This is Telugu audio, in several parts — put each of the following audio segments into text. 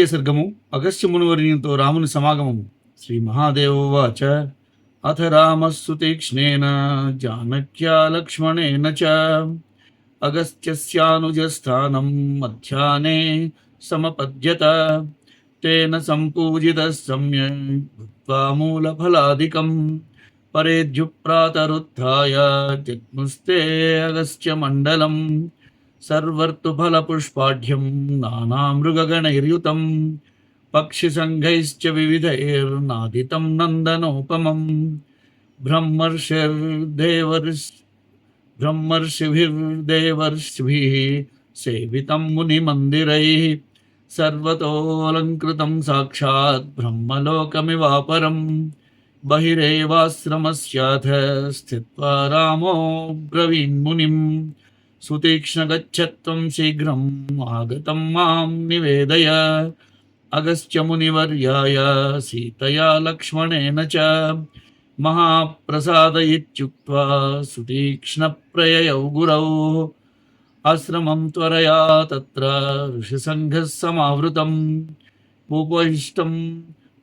ತೃತೀಯ ಸರ್ಗಮು ಅಗಸ್ತ್ಯ ಮುನಿವರ್ಯಂತೋ ರಾಮನ ಸಮಾಗಮವು ಶ್ರೀ ಮಹಾದೇವೋವಾಚ ಅಥ ರಾಮಃ ಸುತೀಕ್ಷ್ಣೇನ ಜಾನಕ್ಯ ಲಕ್ಷ್ಮಣೇನ ಚ अगस्त्यस्यानुजस्थानं मध्याह्ने समपद्यत तेन सम्पूजितः सम्यक् भूत्वा मूलफलादिकं परेद्युप्रातरुत्थाय जग्मुस्ते अगस्त्यमण्डलम् सर्वर्तुफलपुष्पाढ्यं नानामृगगणैर्युतं पक्षिसङ्घैश्च विविधैर्नादितं नन्दनोपमं ब्रह्मर्षिर्देवर्ष, ब्रह्मर्षिभिर्देवर्षिभिः सेवितं मुनिमन्दिरैः, सर्वतोऽलङ्कृतं साक्षात् ब्रह्मलोकमिवापरम्। बहिरेवाश्रमस्याथ स्थित्वा रामो ब्रवीन्मुनिम् సుతీక్ష్ణగచ్చత్వం శీఘ్రం ఆగతం మాం నివేదయ అగస్త్యమునివర్యాయ సీతయా లక్ష్మణేన చ మహాప్రసాద మహాప్రసాదయిత్యుక్త్వా సుతీక్ష్ణప్రయయౌ గురౌ ఆశ్రమం త్వరయా తత్ర ఋషిసంఘ సమావృతం ఉపయిష్టం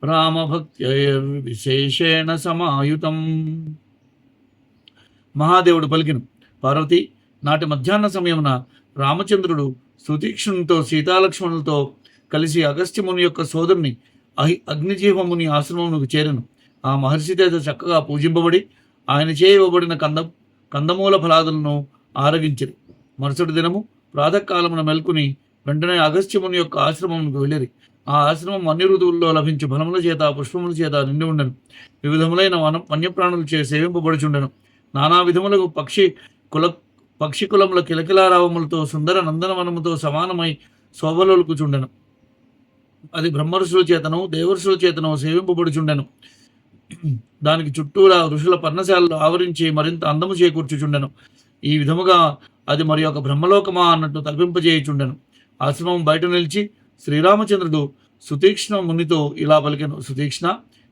రామభక్త్యైర్విశేషేణ సమాయుతం మహాదేవుడు పలికిను పార్వతి నాటి మధ్యాహ్న సమయమున రామచంద్రుడు సుతీక్ష్ణునితో సీతాలక్ష్మణులతో కలిసి అగస్త్యముని యొక్క సోదరుని అహి అగ్నిజీవముని ఆశ్రమమునకు చేరను. ఆ మహర్షి చేత చక్కగా పూజింపబడి ఆయన చేయబడిన కంద కందమూల ఫలాదులను ఆరగించరు మరుసటి దినము ప్రాతకాలమున మెల్కుని వెంటనే అగస్త్యముని యొక్క ఆశ్రమమునకు వెళ్ళిరి. ఆ ఆశ్రమం అన్ని ఋతువుల్లో లభించు ఫలముల చేత పుష్పముల చేత నిండి ఉండను. వివిధములైన వన వన్యప్రాణుల చే సేవింపబడుచుండెను. నానా విధములకు పక్షి కుల పక్షి కిలకిలారావములతో సుందర నందనవనముతో సమానమై శోభలోలుకుచుండెను అది బ్రహ్మర్షుల చేతను దేవర్షుల చేతను సేవింపబడుచుండెను. దానికి చుట్టూరా ఋషుల పర్ణశాలలు ఆవరించి మరింత అందము చేకూర్చుచుండెను. ఈ విధముగా అది మరి ఒక బ్రహ్మలోకమా అన్నట్టు తలపింపజేయుచుండెను ఆశ్రమం బయట నిలిచి శ్రీరామచంద్రుడు సుతీక్ష్ణ మునితో ఇలా పలికెను సుతీక్ష్ణ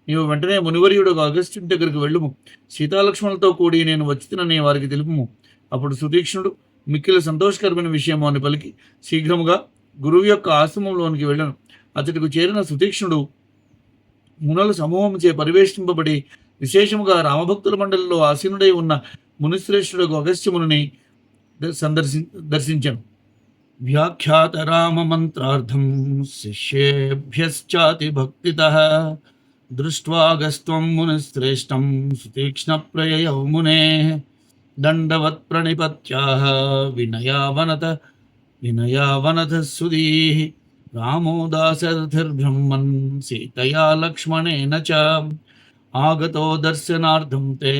నీవు వెంటనే మునివర్యుడు అగస్త్యుడి దగ్గరికి వెళ్ళుము. సీతాలక్ష్మణులతో కూడి నేను వచ్చితనని వారికి తెలుపుము. అప్పుడు సుదీక్షణుడు మిక్కిలి సంతోషకరమైన విషయము అని పలికి శీఘ్రముగా గురువు యొక్క ఆశ్రమంలోనికి వెళ్ళను. అతడికి చేరిన సుతీక్ష్ణుడు మునుల సమూహంచే పరివేషింపబడి విశేషముగా రామభక్తుల మండలిలో ఆసీనుడై ఉన్న మునిశ్రేష్ఠుడు అగస్త్యముని సందర్శి దర్శించను. వ్యాఖ్యాత రామ మంత్రార్థం శిష్యేభ్యశ్చాతి భక్తిత. దృష్ట్వాగస్త్వం మునిశ్రేష్టం సుతీక్ష్ణ ప్రయయౌ మునే. దండవత్ ప్రణిపత్యాహ వినయావనత వినయావనత సుధీ రామో దాశరథిర్బ్రహ్మన్ సీతయా లక్ష్మణేన చ ఆగతో దర్శనార్థం తే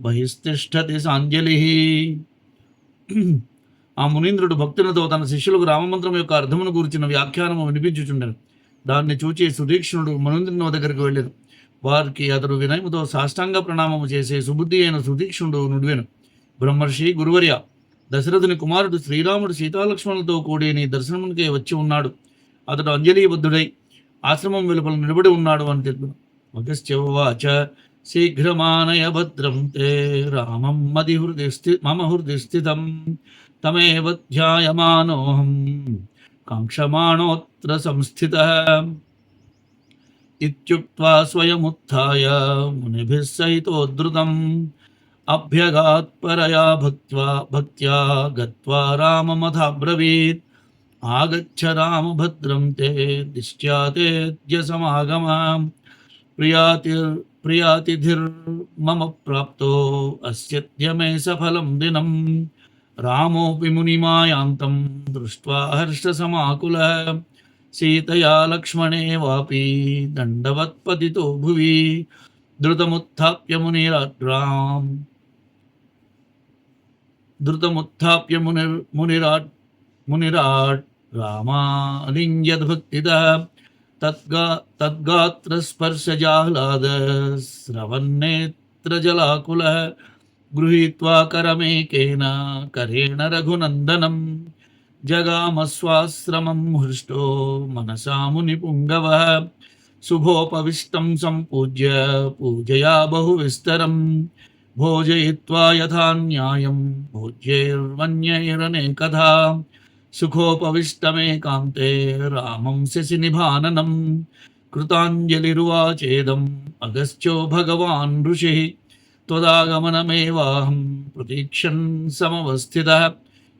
బహిస్తిష్టతి సాంజలి ఆ మునీంద్రుడు భక్తులతో తన శిష్యులకు రామమంత్రం యొక్క అర్థమును గురించిన వ్యాఖ్యానము వినిపించుచుండెను. దాన్ని చూచి సుదీక్షణుడు మునీంద్రుని దగ్గరికి వెళ్ళాడు వారికి అతడు వినయముతో సాష్టాంగ ప్రణామము చేసే సుబుద్ధి అయిన సుదీక్షణుడు నుడివెను. బ్రహ్మర్షి గురువర్య. దశరథుని కుమారుడు శ్రీరాముడు సీతాలక్ష్మణులతో కూడి నీ దర్శనమునికే వచ్చి ఉన్నాడు. అతడు అంజలీబద్ధుడై ఆశ్రమం వెలుపల నిలబడి ఉన్నాడు అని తెలిపాను. శీఘ్రమానయ భద్రం తే రామం మది హృది స్థి మమ హృది స్థితం తమేవ ధ్యాయమానోహం కాంక్షమాణోత్ర సంస్థిత ఇత్యుక్త్వా స్వయముత్థాయ మునిభిస్సహితోద్ధృతం अभ्यगात् परया भक्त्वा, भक्त्या गत्वा राममथाब्रवीत्। आगच्छ रामभद्रं ते दिष्ट्या तेऽद्य समागमाम् प्रियातिर्प्रियातिथिर्मम प्राप्तो अस्यद्य मे सफलं दिनं। रामोऽपि मुनिमायान्तं दृष्ट्वा हर्षसमाकुलः। सीतया लक्ष्मणे वापि, दण्डवत्पतितो भुवि। द्रुतमुत्थाप्य मुनिराट्राम् धृतमुत्थाप्य मुनि मुनिराट् मुनिराट् रामालिङ्ग्यद्भक्तितः तद्गा तद्गात्रस्पर्शजाह्लादश्रवन्नेत्रजलाकुलः गृहीत्वा करमेकेन करेण रघुनन्दनं जगामस्वाश्रमं हृष्टो मनसा मुनिपुङ्गवः। शुभोपविष्टं सम्पूज्य पूजया बहुविस्तरम्। పూజయా బహువిస్తరం భోజయిత్వా యథా న్యాయం భోజ్యైర్వన్యైరనేకథా సుఖోపవిష్టమేకాంతే రామం శశి నిభాననం కృతాంజలిరువాచేదం అగస్త్యో భగవాన్ ఋషి త్వదాగమనమేవాహం ప్రతీక్షన్ సమవస్థిత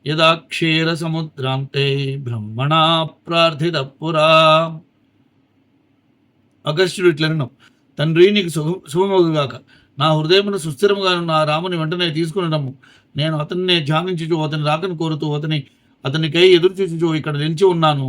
యదా క్షీరసముద్రాంతే బ్రహ్మణా ప్రార్థిత పురా అగస్త్యుడు ఇట్లనను తండ్రి నీకు శుభ శుభమగుగాక నా హృదయమును సుస్థిరముగా నా రాముని వెంటనే తీసుకునడము నేను అతన్నే ధ్యానించుచు అతని రాకను కోరుతూ అతని అతనికై ఎదురు చూచుచు ఇక్కడ నిలిచి ఉన్నాను.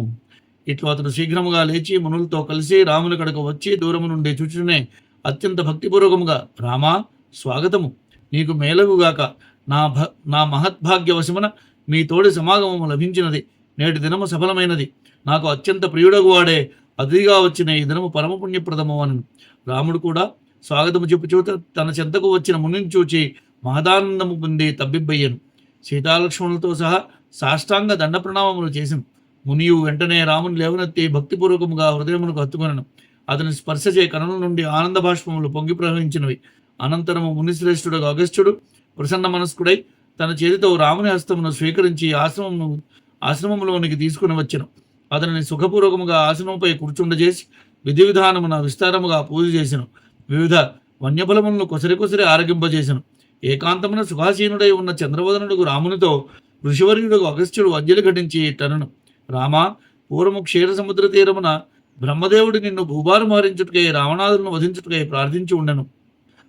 ఇట్లు అతడు శీఘ్రముగా లేచి మునులతో కలిసి రాముని కడకు వచ్చి దూరము నుండి చూచునే అత్యంత భక్తిపూర్వకముగా రామా స్వాగతము. నీకు మేలగుగాక నా భ నా మహద్భాగ్యవశమున మీ తోడి సమాగమము లభించినది. నేటి దినము సఫలమైనది. నాకు అత్యంత ప్రియుడగు వాడే అతిథిగా వచ్చిన ఈ దినము పరమపుణ్యప్రదము అని రాముడు కూడా స్వాగతము చెప్పుచూ తన చెంతకు వచ్చిన మునిని చూచి మహదానందము పొంది తబ్బిబ్బయ్యను. సీతాలక్ష్మణులతో సహా సాష్టాంగ దండ ప్రణామములు చేసింది మునియు వెంటనే రాముని లేవనెత్తి భక్తిపూర్వకముగా హృదయమునకు హత్తుకొనను. అతని స్పర్శచే కనుల నుండి ఆనంద భాష్పములు పొంగి ప్రవహించినవి. అనంతరము మునిశ్రేష్ఠుడు అగస్త్యుడు ప్రసన్న మనస్కుడై తన చేతితో రాముని హస్తమును స్వీకరించి ఆశ్రమము ఆశ్రమంలోనికి తీసుకుని వచ్చను. అతనిని సుఖపూర్వకముగా ఆసనంపై కూర్చుండజేసి విధి విధానమున విస్తారముగా పూజ చేసెను. వివిధ వన్యబలములను కొసరి కొసరి ఆరగింపజేసెను. ఏకాంతమున సుఖాసీనుడై ఉన్న చంద్రవదనుడుకు రామునితో ఋషివర్యుడుకు అగస్త్యుడు అంజలి ఘటించి తనను. రామ పూర్వము క్షీర సముద్ర తీరమున బ్రహ్మదేవుడు నిన్ను భూభారు మారించుటకై రావణాదులను వధించుటకై ప్రార్థించి ఉండెను.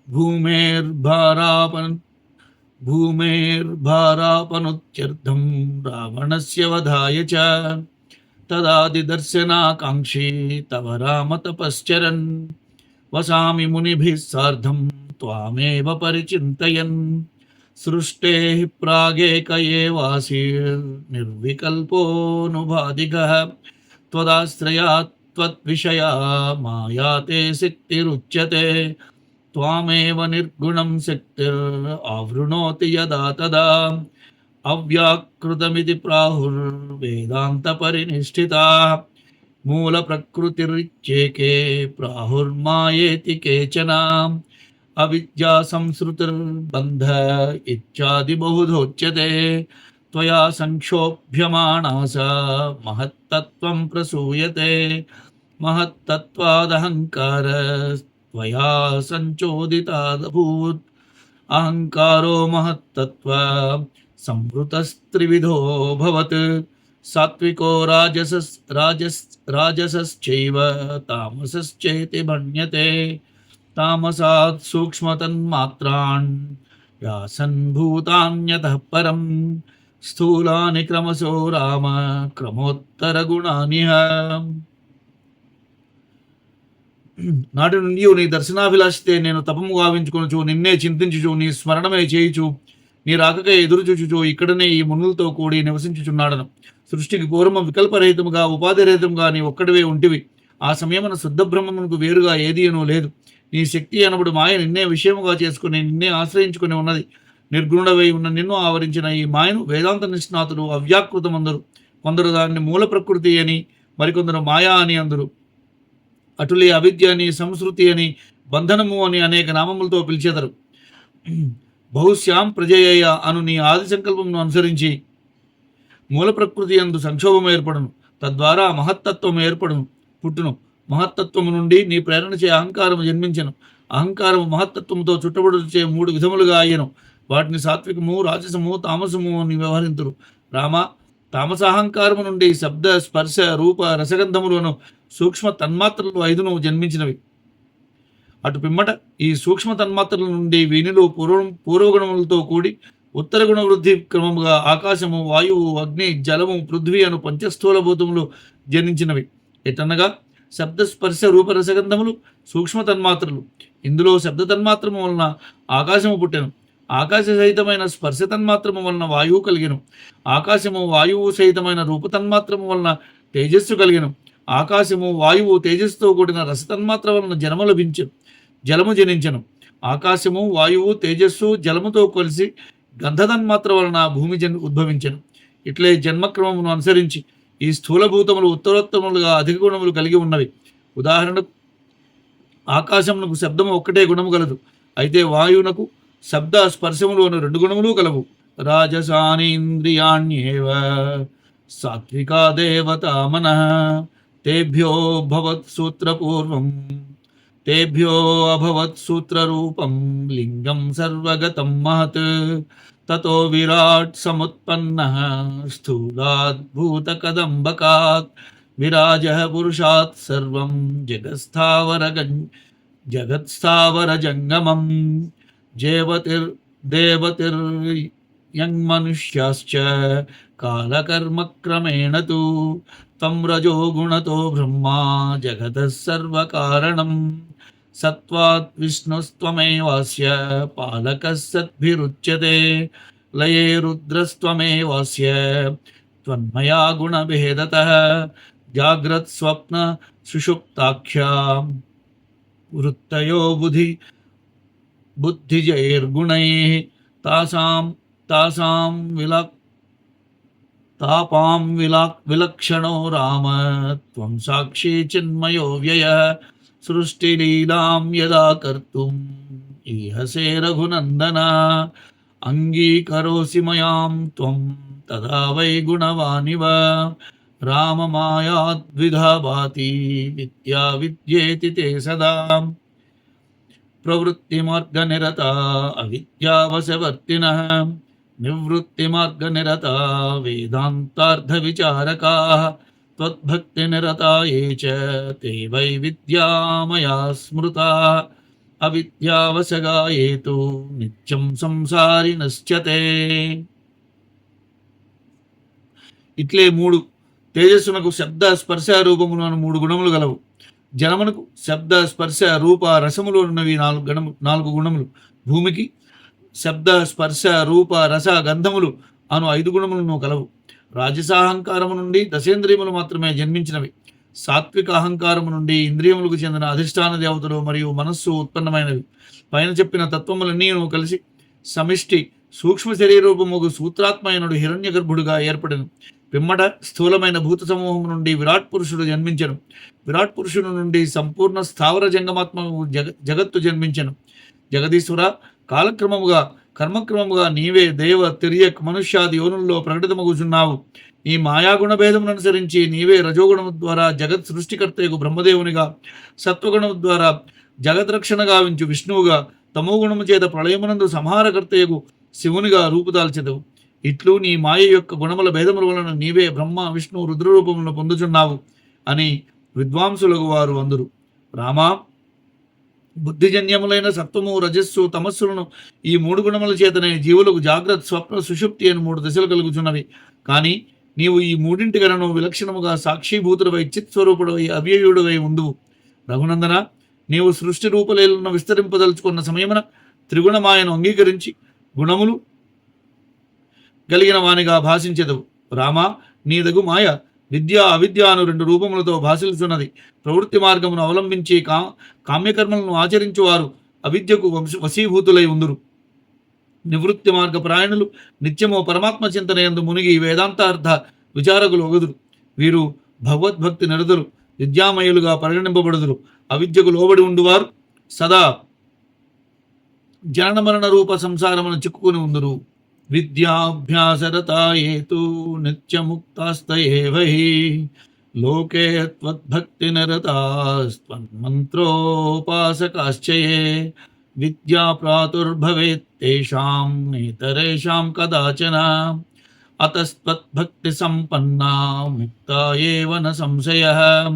భూమేర్భారాపన్ భూమేర్భారాపనుత్యర్థం రావణస్య వధాయ చ. తదాదిదర్శనాకాంక్షీ తవ రామ తపశ్చరన్. वसा मुनि सार्धं तामे परिचिन्तयन्। सृष्टे प्रागेक एवासीर्निर्विकल्पोऽनुभादिकः माया ते शक्तिरुच्यते त्वामेव निर्गुणं यदा तदा। अव्याकृतमिति प्राहुर्वेदान्तपरिनिष्ठिता। मूलप्रकृतिरिच्येके प्राहुर्मायेति केचन अविद्यासंसृतिर्बन्ध इत्यादिबहुधोच्यते त्वया संक्षोभ्यमाणा सा महत्तत्त्वं प्रसूयते। महत्तत्त्वादहङ्कार त्वया सञ्चोदितादभूत् अहङ्कारो महत्तत्त्व संवृतस्त्रिविधो సాత్వికో రాజసస్ రాజస్ రాజసశ్చైవ తామసశ్చేతి భణ్యతే తామసాత్ సూక్ష్మతన్మాత్రాన్ యాసన్ భూతాన్యత పరం. స్థూలాని క్రమశో రామ క్రమోత్తరగుణానిహ నాటి నుండి నీ దర్శనాభిలాషితే నేను తపము గావించుకునుచు నిన్నే చింతించుచు నీ స్మరణమే చేయుచు నీ రాకకే ఎదురుచుచుచు ఇక్కడనే ఈ మునులతో కూడి నివసించుచున్నాడను. సృష్టికి పూర్వం వికల్పరహితముగా ఉపాధిరహితముగా నీ ఒక్కడివే ఉంటివి. ఆ సమయమున శుద్ధ బ్రహ్మమునకు వేరుగా ఏదీనూ లేదు. నీ శక్తి అనబడు మాయ నిన్నే విషయముగా చేసుకుని నిన్నే ఆశ్రయించుకుని ఉన్నది. నిర్గుణుడవై ఉన్న నిన్ను ఆవరించిన ఈ మాయను వేదాంత నిష్ణాతులు అవ్యాకృతమందరు. కొందరు దాన్ని మూల ప్రకృతి అని మరికొందరు మాయా అని అందరు. అటులే అవిద్య అని సంస్కృతి అని బంధనము అని అనేక నామములతో పిలిచెదరు. బహుశ్యాం ప్రజయ అను నీ ఆది సంకల్పమును అనుసరించి మూల ప్రకృతి అందు సంక్షోభం ఏర్పడును. తద్వారా మహత్తత్వం ఏర్పడును పుట్టును. మహత్తత్వము నుండి నీ ప్రేరణ చే అహంకారము జన్మించను. అహంకారము మహత్తత్వముతో చుట్టబడుచే మూడు విధములుగా అయ్యను. వాటిని సాత్వికము రాజసము తామసము అని వ్యవహరింతురు. రామ తామసాహంకారము నుండి శబ్ద స్పర్శ రూప రసగంధములను సూక్ష్మ తన్మాత్రలు ఐదును జన్మించినవి. అటు పిమ్మట ఈ సూక్ష్మ తన్మాత్రల నుండి వీనిలో పూర్వ పూర్వగుణములతో కూడి ఉత్తర గుణ వృద్ధి క్రమముగా ఆకాశము వాయువు అగ్ని జలము పృథ్వీ అను పంచస్థూల భూతములు జనించినవి. ఎటనగా? శబ్దస్పర్శ రూపరసగంధములు సూక్ష్మ తన్మాత్రలు. ఇందులో శబ్ద తన్మాత్రము వలన ఆకాశము పుట్టెను. ఆకాశ సహితమైన స్పర్శ తన్మాత్రము వలన వాయువు కలిగెను. ఆకాశము వాయువు సహితమైన రూప తన్మాత్రము వలన తేజస్సు కలిగెను. ఆకాశము వాయువు తేజస్సుతో కూడిన రసతన్మాత్ర వలన జనము లభించెను. జలము జనించెను. ఆకాశము వాయువు తేజస్సు జలముతో కలిసి గంధతన్మాత్ర వలన భూమి జన్ ఉద్భవించను. ఇట్లే జన్మక్రమమును అనుసరించి ఈ స్థూలభూతములు ఉత్తరోత్తములుగా అధిక గుణములు కలిగి ఉన్నవి. ఉదాహరణకు ఆకాశమునకు శబ్దము ఒక్కటే గుణము కలదు అయితే వాయువునకు శబ్ద స్పర్శములోను రెండు గుణములు కలవు రాజసానీంద్రియాణ్యేవ సాత్వికా దేవత మన. తేభ్యో భవత్ సూత్రపూర్వం. तेभ्यो अभवत् सूत्ररूपं लिङ्गं सर्वगतं महत्। ततो विराट् समुत्पन्नः स्थूलात् भूतकदम्बकात्। विराजः पुरुषात् सर्वं जगत्स्थावरगन् जगत्स्थावरजङ्गमं जेवतिर्देवतिर् यंग मनुष्याश्च यङ्मनुष्याश्च कालकर्मक्रमेण तो तम रजो गुण गुणतो ब्रह्मा सर्व कारण सत्वात् विष्णुस्त्वमेवास्य पालकः सद्भिरुच्यते। लये रुद्रस्त्वमेवास्य त्वन्मया गुणभेदतः। जाग्रत्स्वप्नसुषुप्ताख्यां वृत्तयो बुधि बुद्धिजैर्गुणैः तासां तासां विलक् तापां विलाक् विलक्षणो राम, त्वं साक्षी चिन्मयो व्ययः सृष्टिलीलां यदा कर्तुम् ईहसे रघुनन्दन। अङ्गीकरोसि मयां त्वं तदा वै गुणवानिव। राममायाद्विधा भाति, विद्या विद्येति ते सदा। प्रवृत्तिमार्गनिरता अविद्यावशवर्तिनः निवृत्तिमार्गनिरता वेदान्तार्धविचारकाः त्वद्भक्तिनिरता ये च ते वै विद्यामया स्मृताः अविद्यावशगा ये तु नित्यं संसारिणश्चते ఇట్లే మూడు తేజస్సునకు శబ్ద స్పర్శ రూపములు అను మూడు గుణములు గలవు జనమునకు శబ్ద స్పర్శ రూప రసములు ఉన్నవి నాలుగు గణము నాలుగు గుణములు భూమికి శబ్ద స్పర్శ రూప రస గంధములు అను ఐదు గుణములను కలవు. రాజసాహంకారము నుండి దశేంద్రియములు మాత్రమే జన్మించినవి. సాత్విక అహంకారము నుండి ఇంద్రియములకు చెందిన అధిష్టాన దేవతలు మరియు మనస్సు ఉత్పన్నమైనవి. పైన చెప్పిన తత్వములన్నీ కలిసి సమిష్టి సూక్ష్మ శరీరూపముకు సూత్రాత్మయనుడు హిరణ్య గర్భుడుగా ఏర్పడను. పిమ్మట స్థూలమైన భూత సమూహం నుండి విరాట్ పురుషుడు జన్మించను. విరాట్ పురుషుడు నుండి సంపూర్ణ స్థావర జంగమాత్మ జగ జగత్తు జన్మించను. జగదీశ్వర కాలక్రమముగా కర్మక్రమముగా నీవే దేవ తిరియక్ మనుష్యాది యోనుల్లో ప్రకటితమగుచున్నావు. ఈ మాయాగుణ భేదమును అనుసరించి నీవే రజోగుణము ద్వారా జగత్ సృష్టికర్తయకు బ్రహ్మదేవునిగా సత్వగుణము ద్వారా జగద్రక్షణ గావించు విష్ణువుగా తమోగుణము చేత ప్రళయమునందు సంహారకర్తయకు శివునిగా రూపుదాల్చెదవు. ఇట్లు నీ మాయ యొక్క గుణముల భేదముల వలన నీవే బ్రహ్మ విష్ణు రుద్రరూపములను పొందుచున్నావు అని విద్వాంసులకు వారు అందురు. రామా బుద్ధిజన్యములైన సత్వము రజస్సు తమస్సులను ఈ మూడు గుణముల చేతనే జీవులకు జాగ్రత్త స్వప్న సుషుప్తి అని మూడు దశలు కలుగుచున్నవి. కానీ నీవు ఈ మూడింటి గలను విలక్షణముగా సాక్షిభూతుడవై చిత్ స్వరూపుడవై అవ్యయుడవై ఉండువు రఘునందన నీవు సృష్టి రూపలేలను విస్తరింపదలుచుకున్న సమయమున త్రిగుణమాయను అంగీకరించి గుణములు కలిగిన వానిగా భాషించెదవు. రామా నీదగు మాయ విద్య అవిద్య అను రెండు రూపములతో భాషిల్చున్నది. ప్రవృత్తి మార్గమును అవలంబించి కా కామ్యకర్మలను ఆచరించువారు అవిద్యకు వంశ వశీభూతులై ఉందురు. నివృత్తి మార్గ ప్రాయణులు నిత్యము పరమాత్మ చింతనయందు మునిగి వేదాంతార్థ విచారకులు ఒగదురు. వీరు భగవద్భక్తి నిరదులు విద్యామయులుగా పరిగణింపబడుదురు. అవిద్యకు లోబడి ఉండువారు సదా జనన మరణ రూప సంసారమును చిక్కుకుని ఉందురు. विद्याभ्यासरता ये तो नित्यमुक्तास्त हि लोके त्वद्भक्तिनिरतास्त्वन्मन्त्रोपासकाश्च ये विद्या प्रातुर्भवेत् तेषाम् इतरेषां कदाचन अतस्त्वद्भक्तिसम्पन्ना मुक्ता एव न संशयः।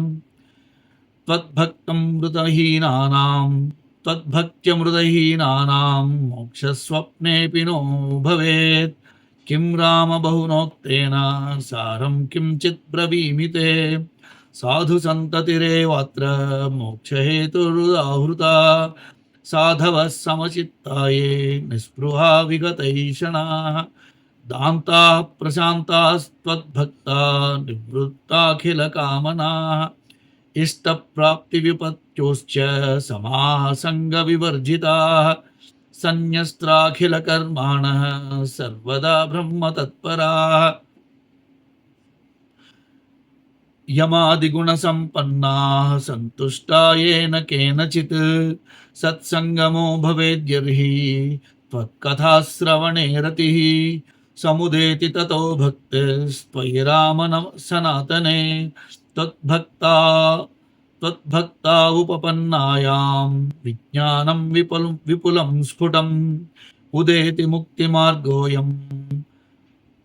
त्वद्भक्तं मृतहीनानां त्वद्भक्त्यमृतहीनानां मोक्षस्वप्नेऽपि नो भवेत्। किं राम बहुनोक्तेन, सारं किञ्चित् ब्रवीमि ते साधुसन्ततिरेवात्र मोक्षहेतुरुदाहृता। साधवः समचित्ताये निःस्पृहा विगतैषणाः। दान्ताः प्रशान्तास्त्वद्भक्ता, निवृत्ताखिलकामनाः। इष्ट प्राप्ति विपत्च इष्टप्राप्तिविपत्योश्च समासङ्गविवर्जिताः। सन्न्यस्त्राखिलकर्माणः सर्वदा ब्रह्मतत्पराः। यमादिगुणसम्पन्नाः सन्तुष्टा येन केनचित्। सत्सङ्गमो भवेद्यर्हि त्वत्कथाश्रवणे रतिः। समुदेति ततो भक्तिस्त्वयि रामन सनातने। तद्भक्ता उपपन्नायां विज्ञानं विपुलं विपुलं स्फुटम् उदेति मुक्तिमार्गोऽयम्।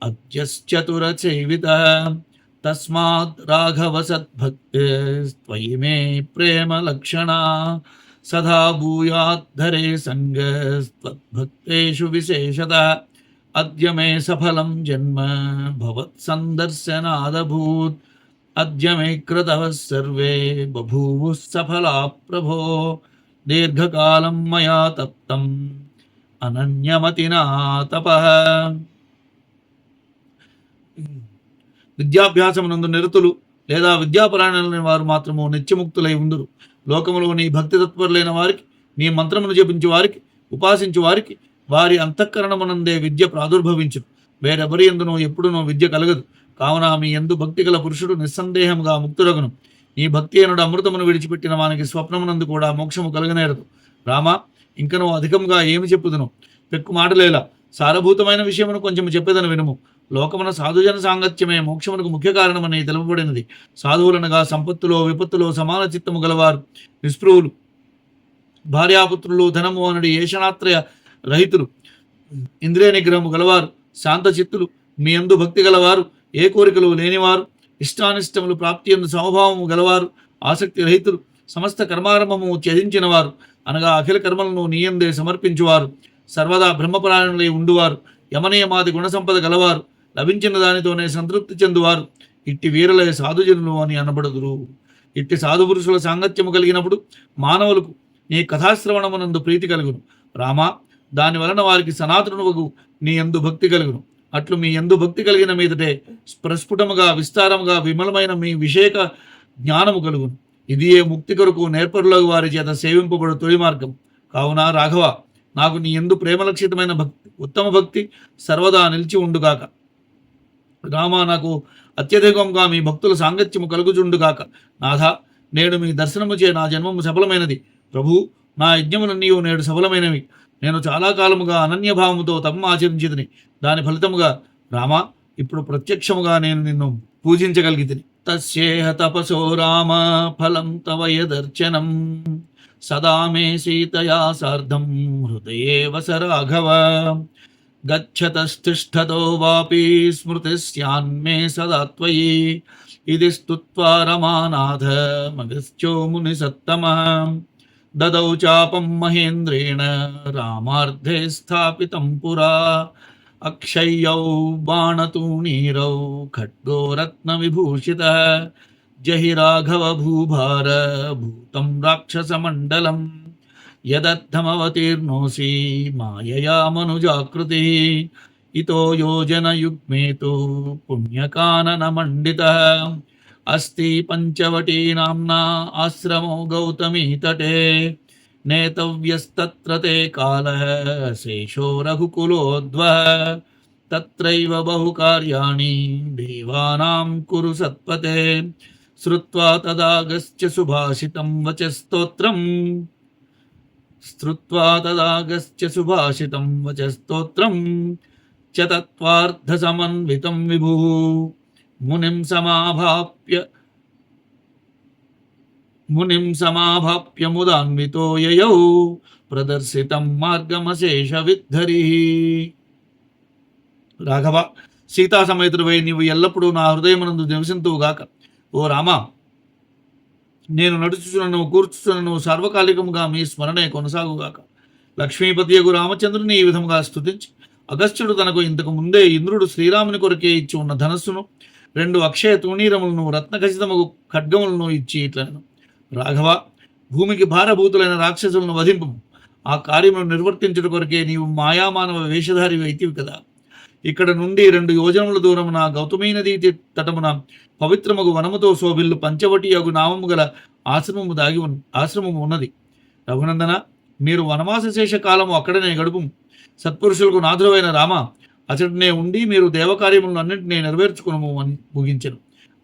अद्यश्चतुरचैवितः, तस्मात् राघवसद्भक्तिस्त्वयि मे प्रेमलक्षणा। सदा भूयाद्धरे सङ्गस्त्वद्भक्तेषु विशेषतः। अद्य मे सफलं जन्म, भवत्सन्दर्शनादभूत्। సఫలం జన్మ అద్య మే క్రతవ సర్వే బభూవు సఫలా ప్రభో దీర్ఘకాలం మయా తప్తం అనన్యమతినా తప విద్యాభ్యాసమునందు నిరతులు లేదా విద్యాపరాయణులైన వారు మాత్రము నిత్యముక్తులై ఉందురు. లోకములో నీ భక్తి తత్పరులైన వారికి నీ మంత్రమును జపించు వారికి ఉపాసించు వారికి వారి అంతఃకరణమునందే విద్య ప్రాదుర్భవించు వేరెవరి ఎందునో ఎప్పుడునో విద్య కలగదు. కావున మీ ఎందు భక్తి గల పురుషుడు నిస్సందేహముగా ముక్తురగును నీ భక్తి అనుడు అమృతమును విడిచిపెట్టిన వానికి స్వప్నమునందు కూడా మోక్షము కలగనేరదు. రామ ఇంకను అధికంగా ఏమి చెప్పుదును? పెక్కు మాటలేలా. సారభూతమైన విషయమును కొంచెం చెప్పేదని వినుము. లోకమున సాధుజన సాంగత్యమే మోక్షమునకు ముఖ్య కారణమని తెలుపబడినది. సాధువులనగా సంపత్తులో విపత్తులో సమాన చిత్తము గలవారు. నిస్పృహులు భార్యాపుత్రులు ధనము అనుడి ఏషణాత్రయ రహితులు. ఇంద్రియ నిగ్రహము గలవారు. శాంత చిత్తులు మీ అందు భక్తి గలవారు. ఏ కోరికలు లేనివారు ఇష్టానిష్టములు ప్రాప్తి ఎందు సమభావము గలవారు ఆసక్తి రహితులు సమస్త కర్మారంభము త్యజించిన వారు అనగా అఖిల కర్మలను నీయందే సమర్పించువారు సర్వదా బ్రహ్మపరాయణులై ఉండువారు యమనియమాది గుణసంపద గలవారు లభించిన దానితోనే సంతృప్తి చెందువారు ఇట్టి వీరలే సాధుజనులు అని అనబడదురు. ఇట్టి సాధు పురుషుల సాంగత్యము కలిగినప్పుడు మానవులకు నీ కథాశ్రవణమునందు ప్రీతి కలుగును. రామా దాని వలన వారికి సనాతనువకు నీ ఎందు భక్తి కలుగును. అట్లు మీ ఎందు భక్తి కలిగిన మీదటే ప్రస్ఫుటముగా విస్తారముగా విమలమైన మీ విషేక జ్ఞానము కలుగును. ఇది ఏ ముక్తి కొరకు నేర్పరులకు వారి చేత సేవింపబడు తొలి మార్గం. కావున రాఘవ నాకు నీ ఎందు ప్రేమలక్షితమైన భక్తి ఉత్తమ భక్తి సర్వదా నిలిచి ఉండుగాక. రామ నాకు అత్యధికంగా మీ భక్తుల సాంగత్యము కలుగుచుండుగాక. నాథ నేడు మీ దర్శనము చే నా జన్మము సఫలమైనది. ప్రభు నా యజ్ఞములన్నీ నేడు సఫలమైనవి. నేను చాలా కాలముగా అనన్యభావముతో తప్ప ఆచరించితిని. దాని ఫలితముగా రామ ఇప్పుడు ప్రత్యక్షముగా నేను నిన్ను పూజించగలిగితిని. తస్యేహ తపసో రామ ఫలం తవ యదర్చనం. సదా మే సీతయా సార్ధం హృదయే వస రాఘవ గచ్చతస్తిష్టతో వాపి స్మృతిస్యాన్మే సదా త్వయి. ఇది స్తుత్వా రమానాథ మగశ్చో ముని సత్తమ ददौ चापं महेन्द्रेण रामार्धे स्थापितं पुरा। अक्षय्यौ बाणतूणीरौ खड्गो रत्नविभूषितः जहि राघवभूभार भूतं राक्षसमण्डलं यदर्थमवतीर्णोऽसि मायया मनुजाकृतिः। इतो योजनयुग्मे तु पुण्यकाननमण्डितः। अस्ति पञ्चवटी नाम्ना आश्रमो गौतमी तटे नेतव्यस्तत्र ते कालः शेषो रघुकुलोद्वः। तत्रैव बहु कार्याणि देवानां कुरु सत्पते। श्रुत्वा तदागश्च सुभाषितं वचस्तोत्रम्। श्रुत्वा तदागश्च सुभाषितं वचस्तोत्रं च तत्त्वार्थसमन्वितं विभुः। మునిం సమాభాప్య మునిం సమాభాప్యముదాన్వితో యయౌ ప్రదర్శితం మార్గమశేష విద్ధరి రాఘవ సీతా సమేతుడివై నీవు ఎల్లప్పుడూ నా హృదయమునందు నివసింతువుగాక. ఓ రామ నేను నడుచుచునను కూర్చుచునను సార్వకాలికముగా మీ స్మరణే కొనసాగుగాక. లక్ష్మీపతి లక్ష్మీపతియగు రామచంద్రుని ఈ విధముగా స్థుతించి అగస్త్యుడు తనకు ఇంతకు ముందే ఇంద్రుడు శ్రీరాముని కొరకే ఇచ్చి ఉన్న ధనస్సును రెండు అక్షయ తూణీరములను రత్నఖచితముగు ఖడ్గములను ఇచ్చి ఇట్లను రాఘవ భూమికి భారభూతులైన రాక్షసులను వధింపు ఆ కార్యమును నిర్వర్తించుట కొరకే నీవు మాయామానవ వేషధారి అయితివి కదా. ఇక్కడ నుండి రెండు యోజనముల దూరమున గౌతమీ నదీ తటమున పవిత్రముగు వనముతో శోభిల్లు పంచవటి యగు నామము గల ఆశ్రమము దాగి ఉన్ ఆశ్రమము ఉన్నది. రఘునందన మీరు వనవాస శేష కాలము అక్కడనే గడుపు సత్పురుషులకు నాథుడైన రామ అతడినే ఉండి మీరు దేవకార్యములను అన్నింటినీ నెరవేర్చుకునము అని ముగించను.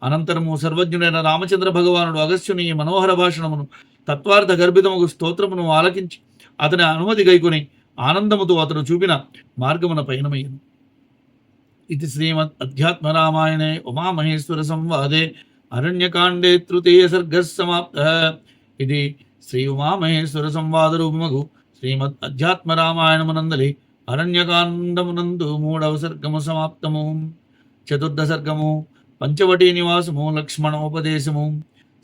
అనంతరము సర్వజ్ఞుడైన రామచంద్ర భగవానుడు అగస్త్యుని మనోహర భాషణమును తత్వార్థ గర్భితముకు స్తోత్రమును ఆలకించి అతని అనుమతి గైకొని ఆనందముతో అతను చూపిన మార్గమున పయనమయ్యను. ఇది శ్రీమద్ అధ్యాత్మ రామాయణే ఉమామహేశ్వర సంవాదే. అరణ్యకాండే తృతీయ సర్గ సమాప్త. ఇది శ్రీ ఉమామహేశ్వర సంవాద రూపముగు శ్రీమద్ అధ్యాత్మ రామాయణమునందలి అరణ్యకాండమునందు మూడవ సర్గము సమాప్తము చతుర్థ సర్గము పంచవటీ నివాసము లక్ష్మణోపదేశము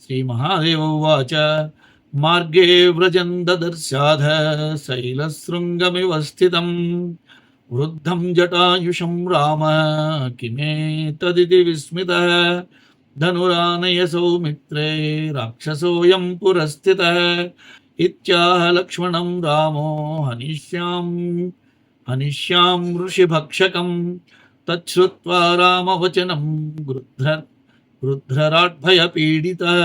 శ్రీ మహాదేవ ఉవాచ మార్గే వ్రజన్ దదర్శాధ శైలశృంగమివ స్థితం వృద్ధం జటాయుషం రామ కిమే తదితి విస్మిత ధనురానయ సౌమిత్రే రాక్షసోయం పురస్థిత ఇత్యాహ లక్ష్మణం రామో హనిష్యాం अनिश्यां ऋषिभक्षकं तच्छ्रुत्वा रामवचनं गृध्र गृध्रराट्भयपीडितः